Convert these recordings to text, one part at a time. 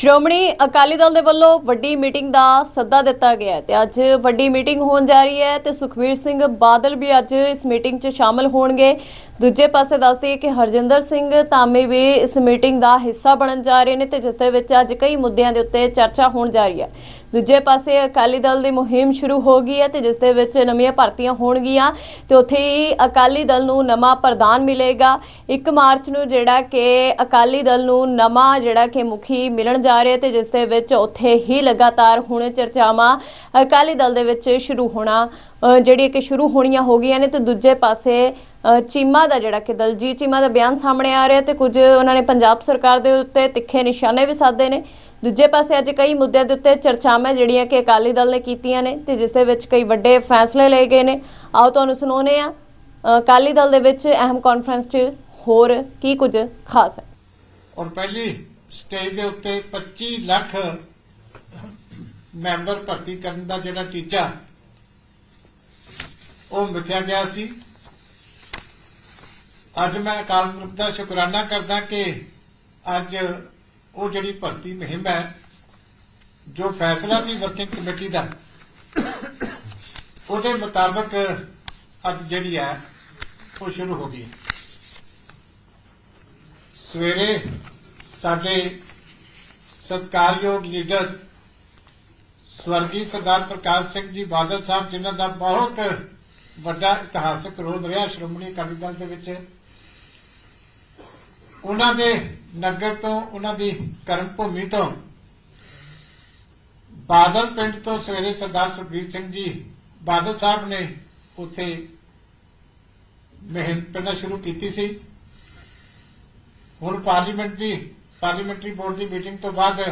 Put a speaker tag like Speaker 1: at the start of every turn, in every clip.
Speaker 1: ਸ਼੍ਰੋਮਣੀ ਅਕਾਲੀ ਦਲ ਦੇ ਵੱਲੋਂ ਵੱਡੀ ਮੀਟਿੰਗ ਦਾ ਸੱਦਾ ਦਿੱਤਾ ਗਿਆ ਹੈ ਤੇ ਅੱਜ ਵੱਡੀ ਮੀਟਿੰਗ ਹੋਣ ਜਾ ਰਹੀ ਹੈ ਤੇ ਸੁਖਬੀਰ ਸਿੰਘ ਬਾਦਲ ਵੀ ਅੱਜ ਇਸ ਮੀਟਿੰਗ 'ਚ ਸ਼ਾਮਲ ਹੋਣਗੇ। ਦੂਜੇ ਪਾਸੇ ਦੱਸਦੀ ਹੈ ਕਿ ਹਰਜਿੰਦਰ ਸਿੰਘ ਧਾਮੀ ਵੀ ਇਸ ਮੀਟਿੰਗ ਦਾ ਹਿੱਸਾ ਬਣਨ ਜਾ ਰਹੇ ਨੇ ਤੇ ਜਿਸ ਦੇ ਵਿੱਚ ਅੱਜ ਕਈ ਮੁੱਦਿਆਂ ਦੇ ਉੱਤੇ ਚਰਚਾ ਹੋਣ ਜਾ ਰਹੀ ਹੈ। ਦੂਜੇ ਪਾਸੇ ਅਕਾਲੀ ਦਲ ਦੀ ਮੁਹਿੰਮ ਸ਼ੁਰੂ ਹੋ ਗਈ ਹੈ ਤੇ ਜਿਸ ਦੇ ਵਿੱਚ ਨਵੀਆਂ ਭਰਤੀਆਂ ਹੋਣਗੀਆਂ ਤੇ ਉੱਥੇ ਹੀ ਅਕਾਲੀ ਦਲ ਨੂੰ ਨਵਾਂ ਪ੍ਰਧਾਨ ਮਿਲੇਗਾ। 1 ਮਾਰਚ ਨੂੰ ਜਿਹੜਾ ਕਿ ਅਕਾਲੀ ਦਲ ਨੂੰ ਨਵਾਂ ਜਿਹੜਾ ਕਿ ਮੁਖੀ ਮਿਲਣ ਜਾ ਰਿਹਾ ਤੇ ਜਿਸ ਦੇ ਵਿੱਚ ਉੱਥੇ ਹੀ ਲਗਾਤਾਰ ਹੁਣ ਚਰਚਾਵਾਂ ਅਕਾਲੀ ਦਲ ਦੇ ਵਿੱਚ ਸ਼ੁਰੂ ਹੋਣਾ ਜਿਹੜੀ ਕਿ ਸ਼ੁਰੂ ਹੋਣੀਆਂ ਹੋ ਗਈਆਂ ਨੇ ਤੇ ਦੂਜੇ ਪਾਸੇ ਚੀਮਾ ਦਾ ਜਿਹੜਾ ਕਿ ਦਲਜੀਤ ਚੀਮਾ ਦਾ ਬਿਆਨ ਸਾਹਮਣੇ ਆ ਰਿਹਾ ਤੇ ਕੁਝ ਉਹਨਾਂ ਨੇ ਪੰਜਾਬ ਸਰਕਾਰ ਦੇ ਉੱਤੇ ਤਿੱਖੇ ਨਿਸ਼ਾਨੇ ਵੀ ਸਾਧੇ ਨੇ। ਦੂਜੇ ਪਾਸੇ ਅੱਜ ਕਈ ਮੁੱਦਿਆਂ ਦੇ ਉੱਤੇ ਚਰਚਾਵਾਂ ਜਿਹੜੀਆਂ ਕਿ ਅਕਾਲੀ ਦਲ ਨੇ ਕੀਤੀਆਂ ਨੇ ਤੇ ਜਿਸ ਦੇ ਵਿੱਚ ਕਈ ਵੱਡੇ ਫੈਸਲੇ ਲਏ ਗਏ ਨੇ। ਆਓ ਤੁਹਾਨੂੰ ਸੁਣਾਉਂਦੇ ਆ ਅਕਾਲੀ ਦਲ ਦੇ ਵਿੱਚ ਅਹਿਮ ਕਾਨਫਰੰਸ 'ਚ ਹੋਰ ਕੀ ਕੁਝ ਖਾਸ ਹੈ?
Speaker 2: ਔਰ ਪਹਿਲੀ ਸਟੇਜ ਦੇ ਉੱਤੇ 25 ਲੱਖ ਮੈਂਬਰ ਭਰਤੀ ਕਰਨ ਦਾ ਜਿਹੜਾ ਟੀਚਾ, ਉਹ ਮਿਥਿਆ ਗਿਆ ਸੀ। ਅੱਜ ਮੈਂ ਅਕਾਲ ਪੁਰਖ ਦਾ ਸ਼ੁਕਰਾਨਾ ਕਰਦਾ ਕਿ ਅੱਜ ਉਹ ਜਿਹੜੀ ਭਰਤੀ ਮੁਹਿੰਮ ਹੈ, ਜੋ ਫੈਸਲਾ ਸੀ ਵਰਕਿੰਗ ਕਮੇਟੀ ਦਾ, ਉਹਦੇ ਮੁਤਾਬਕ ਅੱਜ ਜਿਹੜੀ ਹੈ, ਉਹ ਸ਼ੁਰੂ ਹੋ ਗਈ। ਸਵੇਰੇ ਸਾਡੇ ਸਤਿਕਾਰਯੋਗ ਲੀਡਰ ਸਵਰਗੀ ਸਰਦਾਰ ਪ੍ਰਕਾਸ਼ ਸਿੰਘ ਜੀ ਬਾਦਲ ਸਾਹਿਬ, ਜਿਨ੍ਹਾਂ ਦਾ ਬਹੁਤ ਵੱਡਾ ਇਤਿਹਾਸਕ ਰੋਲ ਰਿਹਾ ਸ਼੍ਰੋਮਣੀ ਅਕਾਲੀ ਦਲ ਦੇ ਵਿੱਚ। ਉਹਨਾਂ ਦੇ ਨਗਰ ਤੋਂ, ਉਹਨਾਂ ਦੀ ਕਰਮ ਭੂਮੀ ਤੋਂ ਬਾਦਲ ਪਿੰਡ ਤੋਂ ਸਵੇਰੇ ਸਰਦਾਰ ਸੁਖਬੀਰ ਸਿੰਘ ਜੀ ਬਾਦਲ ਸਾਹਿਬ ਨੇ ਉੱਥੇ ਮਿਹਨਤ ਪਹਿਲਾਂ ਸ਼ੁਰੂ ਕੀਤੀ ਸੀ। ਹੁਣ ਪਾਰਲੀਮੈਂਟ ਦੀ ਪਾਰਲੀਮੈਂਟਰੀ ਬੋਰਡ ਦੀ ਮੀਟਿੰਗ ਤੋਂ ਬਾਅਦ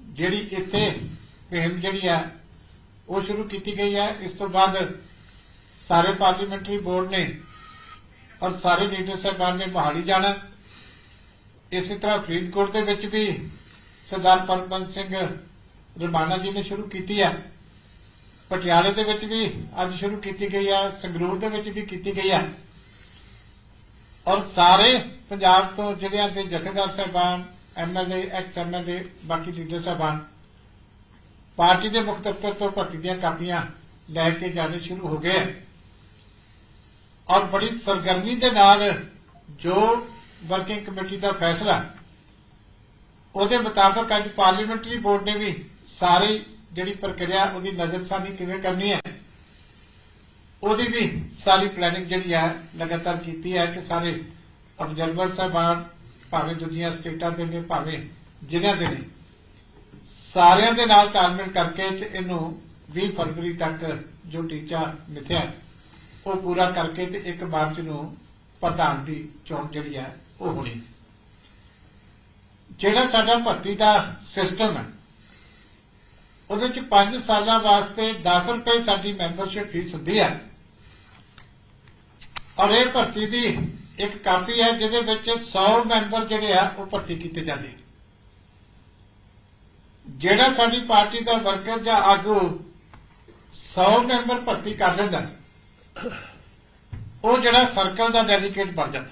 Speaker 2: ਜਿਹੜੀ ਇੱਥੇ ਮੁਹਿੰਮ ਜਿਹੜੀ ਆ, ਉਹ ਸ਼ੁਰੂ ਕੀਤੀ ਗਈ ਹੈ ਇਸ ਤੋਂ ਬਾਅਦ ਸਾਰੇ ਪਾਰਲੀਮੈਂਟਰੀ ਬੋਰਡ ਨੇ ਔਰ ਸਾਰੇ ਲੀਡਰ ਸਾਹਿਬਾਨ ਨੇ ਮਹਾਲੀ ਜਾਣਾ। ਇਸੇ ਤਰ੍ਹਾਂ ਫਰੀਦਕੋਟ ਦੇ ਵਿੱਚ ਵੀ ਸਰਦਾਰ ਪਰਮਬੰਸ ਸਿੰਘ ਰਮਾਨਾ ਜੀ ਨੇ ਸ਼ੁਰੂ ਕੀਤੀ ਹੈ ਪਟਿਆਲੇ ਦੇ ਵਿੱਚ ਵੀ ਅੱਜ ਸ਼ੁਰੂ ਕੀਤੀ ਗਈ ਆ। ਸੰਗਰੂਰ ਦੇ ਵਿੱਚ ਵੀ ਕੀਤੀ ਗਈ ਹੈ ਔਰ ਸਾਰੇ ਪੰਜਾਬ ਤੋਂ ਜ਼ਿਲ੍ਹਿਆਂ ਦੇ ਜਥੇਦਾਰ ਸਾਹਿਬਾਨ ਐਮਐਲਏ ਐਕਸ ਐਮਐਲਏ ਬਾਕੀ ਲੀਡਰ ਸਾਹਿਬਾਨ, ਪਾਰਟੀ ਦੇ ਮੁੱਖ ਦਫ਼ਤਰ ਤੋਂ ਭਰਤੀ ਦੀਆਂ ਕਾਪੀਆਂ ਲੈ ਕੇ ਜਾਣੇ ਸ਼ੁਰੂ ਹੋ ਗਏ। ਔਰ ਬੜੀ ਸਰਗਰਮੀ ਦੇ ਨਾਲ ਜੋ ਵਰਕਿੰਗ ਕਮੇਟੀ ਦਾ ਫੈਸਲਾ, ਉਹਦੇ ਮੁਤਾਬਕ ਅੱਜ ਪਾਰਲੀਮੈਂਟਰੀ ਬੋਰਡ ਨੇ ਵੀ ਸਾਰੀ ਜਿਹੜੀ ਪ੍ਰਕਿਰਿਆ, ਉਹਦੀ ਨਜ਼ਰਸਾਨੀ ਕਿਵੇਂ ਕਰਨੀ ਹੈ ਉਹਦੀ ਵੀ ਸਾਰੀ ਪਲੈਨਿੰਗ ਜਿਹੜੀ ਹੈ ਲਗਾਤਾਰ ਕੀਤੀ ਹੈ ਕਿ ਸਾਰੇ ਅਬਜ਼ਰਵਰ ਸਾਹਿਬਾਨ ਭਾਵੇਂ ਦੂਜੀਆਂ ਸਟੇਟਾਂ ਦੇ ਨੇ ਭਾਵੇਂ ਜ਼ਿਲ੍ਹਿਆਂ ਦੇ ਨੇ ਸਾਰਿਆਂ ਦੇ ਨਾਲ ਤਾਲਮੇਲ ਕਰਕੇ ਤੇ ਇਹਨੂੰ 20 ਫਰਵਰੀ ਤੱਕ ਜੋ ਟੀਚਾ ਮਿਥਿਆ ਹੈ, ਉਹ ਪੂਰਾ ਕਰਕੇ ਤੇ 1 ਮਾਰਚ ਨੂੰ ਪ੍ਰਧਾਨ ਦੀ ਚੋਣ ਜਿਹੜੀ ਹੈ ਉਹ ਹੋਣੀ। ਜਿਹੜਾ ਸਾਡਾ ਭਰਤੀ ਦਾ ਸਿਸਟਮ ਹੈ ਉਹਦੇ ਚ 5 ਸਾਲਾਂ ਵਾਸਤੇ 10 ਰੁਪਏ ਸਾਡੀ ਮੈਂਬਰਸ਼ਿਪ ਫੀਸ ਹੁੰਦੀ ਹੈ। ਔਰ ਇਹ ਭਰਤੀ ਦੀ ਇੱਕ ਕਾਪੀ ਹੈ, ਜਿਹਦੇ ਵਿੱਚ 100 ਮੈਂਬਰ ਜਿਹੜੇ ਆ, ਉਹ ਭਰਤੀ ਕੀਤੇ ਜਾਂਦੇ ਜਿਹੜਾ ਸਾਡੀ ਪਾਰਟੀ ਦਾ ਵਰਕਰ ਜਾਂ ਆਗੂ 100 ਮੈਂਬਰ ਭਰਤੀ ਕਰ ਲੈਂਦਾ, ਉਹ ਜਿਹੜਾ ਸਰਕਲ ਦਾ ਡੈਲੀਗੇਟ ਬਣ ਜਾਂਦਾ।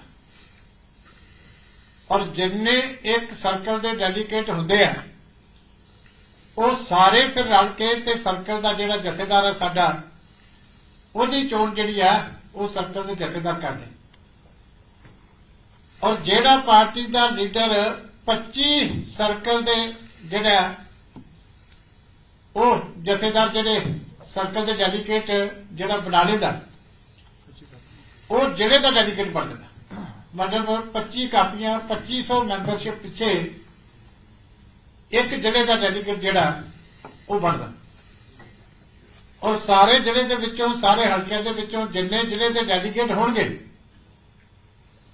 Speaker 2: ਔਰ ਜਿੰਨੇ ਇੱਕ ਸਰਕਲ ਦੇ ਡੈਲੀਗੇਟ ਹੁੰਦੇ ਆ, ਉਹ ਸਾਰੇ ਫਿਰ ਰਲ ਕੇ ਤੇ ਸਰਕਲ ਦਾ ਜਿਹੜਾ ਜਥੇਦਾਰ ਹੈ ਸਾਡਾ, ਉਹਦੀ ਚੋਣ ਜਿਹੜੀ ਆ ਉਹ ਸਰਕਲ ਦੇ ਜਥੇਦਾਰ ਕਰਦੇ ਔਰ ਜਿਹੜਾ ਪਾਰਟੀ ਦਾ ਲੀਡਰ 25 ਸਰਕਲ ਦੇ ਜਿਹੜਾ ਉਹ ਜਥੇਦਾਰ ਜਿਹੜੇ ਸਰਕਲ ਦੇ ਡੈਲੀਗੇਟ ਜਿਹੜਾ ਬਣਾ ਦਾ, ਉਹ ਜ਼ਿਲ੍ਹੇ ਦਾ ਡੈਲੀਗੇਟ ਬਣ ਜਾਂਦਾ। ਮਤਲਬ 25 ਕਾਪੀਆਂ 2500 ਮੈਂਬਰਸ਼ਿਪ ਪਿੱਛੇ ਇੱਕ ਜ਼ਿਲ੍ਹੇ ਦਾ ਡੈਲੀਗੇਟ ਜਿਹੜਾ, ਉਹ ਬਣਦਾ। ਔਰ ਸਾਰੇ ਜ਼ਿਲ੍ਹੇ ਦੇ ਵਿੱਚੋਂ, ਸਾਰੇ ਹਲਕਿਆਂ ਦੇ ਵਿੱਚੋਂ ਜਿੰਨੇ ਜ਼ਿਲ੍ਹੇ ਦੇ ਡੈਲੀਗੇਟ ਹੋਣਗੇ,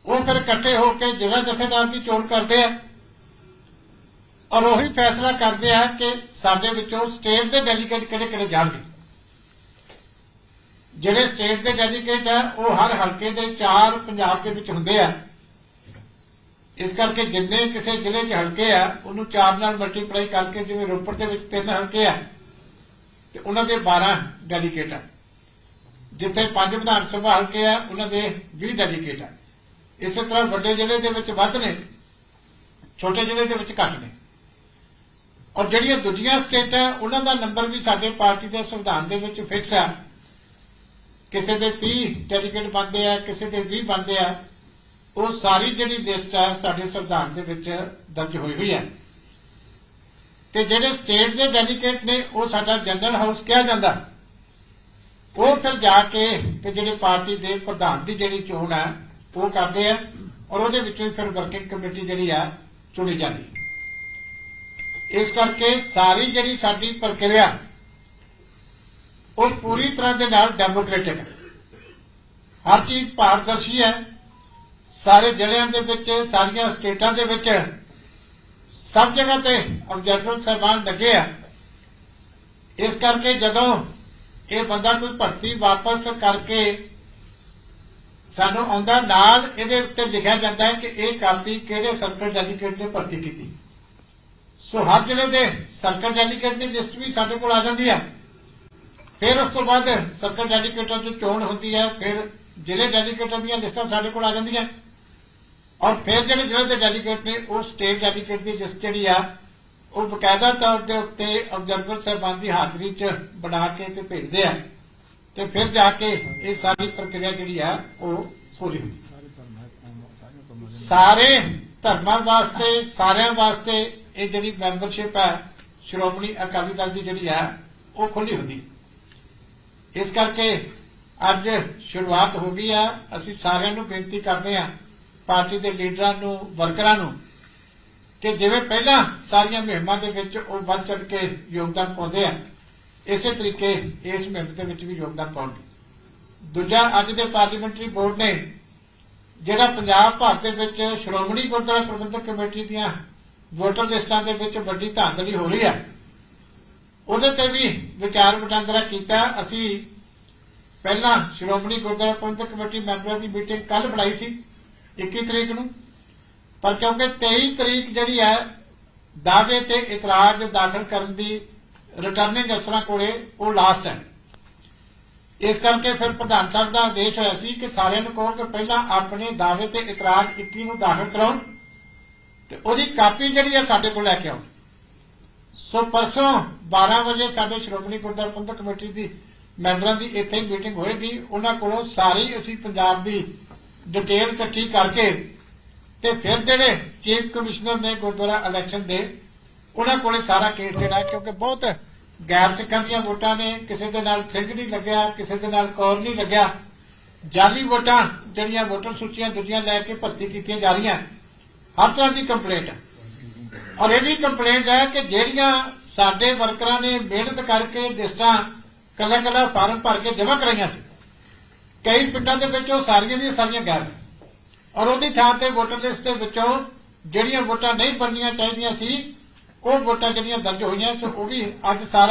Speaker 2: ਉਹ ਫਿਰ ਇਕੱਠੇ ਹੋ ਕੇ ਜ਼ਿਲ੍ਹਾ ਜਥੇਦਾਰ ਦੀ ਚੋਣ ਕਰਦੇ ਆ। ਔਰ ਉਹੀ ਫੈਸਲਾ ਕਰਦੇ ਆ ਕਿ ਸਾਡੇ ਵਿੱਚੋਂ ਸਟੇਟ ਦੇ ਡੈਲੀਗੇਟ ਕਿਹੜੇ ਕਿਹੜੇ ਜਾਣਗੇ। ਜਿਹੜੇ ਸਟੇਟ ਦੇ ਡੈਲੀਗੇਟ ਆ, ਉਹ ਹਰ ਹਲਕੇ ਦੇ ਚਾਰ ਪੰਜਾਬ ਦੇ ਵਿੱਚ ਹੁੰਦੇ ਆ। ਇਸ ਕਰਕੇ ਜਿੰਨੇ ਕਿਸੇ ਜ਼ਿਲ੍ਹੇ 'ਚ ਹਲਕੇ ਆ, ਉਹਨੂੰ 4 ਨਾਲ ਮਲਟੀਪਲਾਈ ਕਰਕੇ ਜਿਵੇਂ ਰੋਪੜ ਦੇ ਵਿੱਚ ਤਿੰਨ ਹਲਕੇ ਆ ਤੇ ਉਹਨਾਂ ਦੇ 12 ਡੈਲੀਗੇਟ ਆ। ਜਿੱਥੇ ਪੰਜ ਵਿਧਾਨ ਸਭਾ ਹਲਕੇ ਆ, ਉਹਨਾਂ ਦੇ 20 ਡੈਲੀਗੇਟ ਆ। ਇਸੇ ਤਰ੍ਹਾਂ ਵੱਡੇ ਜ਼ਿਲ੍ਹੇ ਦੇ ਵਿੱਚ ਵੱਧ ਨੇ, ਛੋਟੇ ਜ਼ਿਲ੍ਹੇ ਦੇ ਵਿੱਚ ਘੱਟ ਨੇ। ਔਰ ਜਿਹੜੀਆਂ ਦੂਜੀਆਂ ਸਟੇਟਾਂ ਉਹਨਾਂ ਦਾ ਨੰਬਰ ਵੀ ਸਾਡੇ ਪਾਰਟੀ ਦੇ ਸੰਵਿਧਾਨ ਦੇ ਵਿੱਚ ਫਿਕਸ ਹੈ ਕਿਸੇ ਦੇ 30 ਡੈਲੀਗੇਟ ਬਣਦੇ ਆ, ਕਿਸੇ ਦੇ 20 ਬਣਦੇ ਆ, ਉਹ ਸਾਰੀ ਜਿਹੜੀ ਲਿਸਟ ਹੈ ਸਾਡੇ ਸੰਵਿਧਾਨ ਦੇ ਵਿੱਚ ਦਰਜ ਹੋਈ ਹੋਈ ਹੈ ਤੇ ਜਿਹੜੇ ਸਟੇਟ ਦੇ ਡੈਲੀਗੇਟ ਨੇ, ਉਹ ਸਾਡਾ ਜਨਰਲ ਹਾਊਸ ਕਿਹਾ ਜਾਂਦਾ। ਉਹ ਫਿਰ ਜਾ ਕੇ ਤੇ ਜਿਹੜੇ ਪਾਰਟੀ ਦੇ ਪ੍ਰਧਾਨ ਦੀ ਜਿਹੜੀ ਚੋਣ ਹੈ, ਉਹ ਕਰਦੇ ਆ ਔਰ ਉਹਦੇ ਵਿੱਚੋਂ ਫਿਰ ਵਰਕਿੰਗ ਕਮੇਟੀ ਜਿਹੜੀ ਆ, ਚੁਣੀ ਜਾਂਦੀ। ਇਸ ਕਰਕੇ ਸਾਰੀ ਜਿਹੜੀ ਸਾਡੀ ਪ੍ਰਕਿਰਿਆ, ਉਹ ਪੂਰੀ ਤਰ੍ਹਾਂ ਦੇ ਨਾਲ ਡੈਮੋਕ੍ਰੈਟਿਕ ਹੈ। ਹਰ ਚੀਜ਼ ਪਾਰਦਰਸ਼ੀ ਹੈ। ਸਾਰੇ ਜ਼ਿਲ੍ਹਿਆਂ ਦੇ ਵਿੱਚ, ਸਾਰੀਆਂ ਸਟੇਟਾਂ ਦੇ ਵਿੱਚ ਸਭ ਜਗ੍ਹਾ ਤੇ ਆਬਜੈਕਟਿਵ ਸਾਹਿਬਾਨ ਲੱਗੇ ਆ, ਇਸ ਕਰਕੇ ਜਦੋਂ ਇਹ ਬੰਦਾ ਕੋਈ ਭਰਤੀ ਵਾਪਸ ਕਰਕੇ ਸਾਨੂੰ ਆਉਂਦਾ, ਨਾਲ ਇਹਦੇ ਉੱਤੇ ਲਿਖਿਆ ਜਾਂਦਾ ਹੈ ਕਿ ਇਹ ਕਾਪੀ ਕਿਹੜੇ ਸਰਕਲ ਡੈਲੀਗੇਟ ਨੇ ਭਰਤੀ ਕੀਤੀ। ਸੋ ਹਰ ਜ਼ਿਲ੍ਹੇ ਦੇ ਸਰਕਲ ਡੈਲੀਗੇਟ ਦੀ ਲਿਸਟ ਵੀ ਸਾਡੇ ਕੋਲ ਆ ਜਾਂਦੀ ਹੈ ਫਿਰ ਉਸ ਤੋਂ ਬਾਅਦ ਸਰਕਲ ਡੈਲੀਗੇਟਾਂ ਦੀ ਚੋਣ ਹੁੰਦੀ ਹੈ, ਫਿਰ ਜ਼ਿਲ੍ਹੇ ਡੈਲੀਗੇਟਾਂ ਦੀਆਂ ਲਿਸਟਾਂ ਸਾਡੇ ਕੋਲ ਆ ਜਾਂਦੀਆਂ। ਔਰ ਫਿਰ ਜਿਹੜੇ ਜ਼ਿਲ੍ਹੇ ਦੇ ਡੈਲੀਗੇਟ ਨੇ, ਉਹ ਸਟੇਟ ਡੈਲੀਗੇਟ ਦੀ ਲਿਸਟ ਜਿਹੜੀ ਆ, ਉਹ ਬਕਾਇਦਾ ਤੌਰ ਦੇ ਉੱਤੇ ਅਬਜਰਵਰ ਸਾਹਿਬਾਨ ਦੀ ਹਾਜ਼ਰੀ 'ਚ ਬਣਾ ਕੇ ਤੇ ਭੇਜਦੇ ਆ। ਤੇ ਫਿਰ ਜਾ ਕੇ ਇਹ ਸਾਰੀ ਪ੍ਰਕਿਰਿਆ ਜਿਹੜੀ ਆ, ਉਹ ਪੂਰੀ ਹੁੰਦੀ। ਸਾਰੇ ਧਰਮਾਂ ਵਾਸਤੇ, ਸਾਰਿਆਂ ਵਾਸਤੇ ਇਹ ਜਿਹੜੀ ਮੈਂਬਰਸ਼ਿਪ ਹੈ ਸ਼੍ਰੋਮਣੀ ਅਕਾਲੀ ਦਲ ਦੀ ਜਿਹੜੀ ਆ, ਉਹ ਖੁੱਲੀ ਹੁੰਦੀ। ਇਸ ਕਰਕੇ ਅੱਜ ਸ਼ੁਰੂਆਤ ਹੋ ਗਈ ਆ। ਅਸੀਂ ਸਾਰਿਆਂ ਨੂੰ ਬੇਨਤੀ ਕਰਦੇ ਆ ਪਾਰਟੀ ਦੇ ਲੀਡਰਾਂ ਨੂੰ, ਵਰਕਰਾਂ ਨੂੰ ਕਿ ਜਿਵੇਂ ਪਹਿਲਾਂ ਸਾਰੀਆਂ ਮੁਹਿੰਮਾਂ ਦੇ ਵਿੱਚ ਉਹ ਵੱਧ ਚੜ ਕੇ ਯੋਗਦਾਨ ਪਾਉਂਦੇ ਆ, ਇਸੇ ਤਰੀਕੇ ਇਸ ਮੁਹਿੰਮ ਦੇ ਵਿੱਚ ਵੀ ਯੋਗਦਾਨ ਪਾਉਣਗੇ। ਦੂਜਾ, ਅੱਜ ਦੇ ਪਾਰਲੀਮੈਂਟਰੀ ਬੋਰਡ ਨੇ ਜਿਹੜਾ ਪੰਜਾਬ ਭਰ ਦੇ ਵਿੱਚ ਸ਼੍ਰੋਮਣੀ ਗੁਰਦੁਆਰਾ ਪ੍ਰਬੰਧਕ ਕਮੇਟੀ ਦੀਆਂ ਵੋਟਰ ਲਿਸਟਾਂ ਦੇ ਵਿੱਚ ਵੱਡੀ ਧਾਂਦਲੀ ਹੋ ਰਹੀ ਹੈ ਉਹਦੇ ਤੇ ਵੀ ਵਿਚਾਰ ਵਟਾਂਦਰਾ ਕੀਤਾ। ਅਸੀਂ ਪਹਿਲਾਂ ਸ਼੍ਰੋਮਣੀ ਗੁਰਦੁਆਰਾ ਪ੍ਰਬੰਧਕ ਕਮੇਟੀ ਮੈਂਬਰਾਂ ਦੀ ਮੀਟਿੰਗ ਕੱਲ ਬੁਲਾਈ ਸੀ। 21 ਤਰੀਕ ਨੂੰ। ਪਰ ਕਿਉਂਕਿ 23 ਤਰੀਕ ਜਿਹੜੀ ਹੈ, ਦਾਅਵੇ ਤੇ ਇਤਰਾਜ਼ ਦਾਖਲ ਕਰਨ ਦੀ ਰਿਟਰਨਿੰਗ ਅਫਸਰਾਂ ਕੋਲੇ ਉਹ ਲਾਸਟ ਹੈ। ਇਸ ਕਰਕੇ ਫਿਰ ਪ੍ਰਧਾਨ ਸਾਹਿਬ ਦਾ ਆਦੇਸ਼ ਹੋਇਆ ਸੀ ਕਿ ਸਾਰਿਆਂ ਨੂੰ ਕਹੋ ਕਿ ਪਹਿਲਾਂ ਆਪਣੇ ਦਾਅਵੇ ਤੇ ਇਤਰਾਜ਼ 21 ਨੂੰ ਦਾਖਲ ਕਰਾਉਣ ਤੇ ਉਹਦੀ ਕਾਪੀ ਜਿਹੜੀ ਹੈ ਸਾਡੇ ਕੋਲ ਲੈ ਕੇ ਆਉਣ। ਸੋ ਪਰਸੋਂ 12 ਵਜੇ ਸਾਡੇ ਸ਼੍ਰੋਮਣੀ ਗੁਰਦੁਆਰਾ ਪ੍ਰਬੰਧਕ ਕਮੇਟੀ ਦੀ ਮੈਂਬਰਾਂ ਦੀ ਇੱਥੇ ਮੀਟਿੰਗ ਹੋਏਗੀ। ਉਹਨਾਂ ਕੋਲੋਂ ਸਾਰੀ ਅਸੀਂ ਪੰਜਾਬ ਦੀ ਡਿਟੇਲ ਇਕੱਠੀ ਕਰਕੇ ਤੇ ਫਿਰ ਜਿਹੜੇ ਚੀਫ ਕਮਿਸ਼ਨਰ ਨੇ ਗੁਰਦੁਆਰਾ ਇਲੈਕਸ਼ਨ ਦੇ ਉਹਨਾਂ ਕੋਲੇ ਸਾਰਾ ਕੇਸ ਜਿਹੜਾ ਹੈ, ਕਿਉਂਕਿ ਬਹੁਤ ਗੈਰ ਸਿੱਖਾਂ ਦੀਆਂ ਵੋਟਾਂ ਨੇ ਕਿਸੇ ਦੇ ਨਾਲ ਸਿੰਘ ਨਹੀਂ ਲੱਗਿਆ ਕਿਸੇ ਦੇ ਨਾਲ ਕੌਰ ਨਹੀਂ ਲੱਗਿਆ ਜਾਲੀ ਵੋਟਾਂ ਜਿਹੜੀਆਂ ਵੋਟਰ ਸੂਚੀਆਂ ਦੂਜੀਆਂ ਲੈ ਕੇ ਭਰਤੀ ਕੀਤੀਆਂ ਜਾ ਰਹੀਆਂ ਹਰ ਤਰ੍ਹਾਂ ਦੀ ਕੰਪਲੇਂਟ ਔਰ ਇਹ ਵੀ ਕੰਪਲੇਂਟ ਹੈ ਕਿ ਜਿਹੜੀਆਂ ਸਾਡੇ ਵਰਕਰਾਂ ਨੇ ਮਿਹਨਤ ਕਰਕੇ ਲਿਸਟਾਂ ਕਲਾ ਕੱਲਾ ਫਾਰਮ ਭਰ ਕੇ ਜਮ੍ਹਾਂ ਕਰਾਈਆਂ ਸੀ ਕਈ ਪਿੰਡਾਂ ਦੇ ਵਿੱਚ ਉਹ ਸਾਰੀਆਂ ਦੀਆਂ ਸਾਰੀਆਂ ਗਾਇਬ ਔਰ ਉਹਦੀ ਥਾਂ ਤੇ ਵੋਟਰ ਲਿਸਟ ਦੇ ਵਿੱਚੋਂ ਜਿਹੜੀਆਂ ਵੋਟਾਂ ਨਹੀਂ ਬਣਨੀਆਂ ਚਾਹੀਦੀਆਂ ਸੀ, ਉਹ ਵੋਟਾਂ ਜਿਹੜੀਆਂ ਦਰਜ ਹੋਈਆਂ ਸੋ, ਉਹ ਵੀ ਅੱਜ ਸਾਰਾ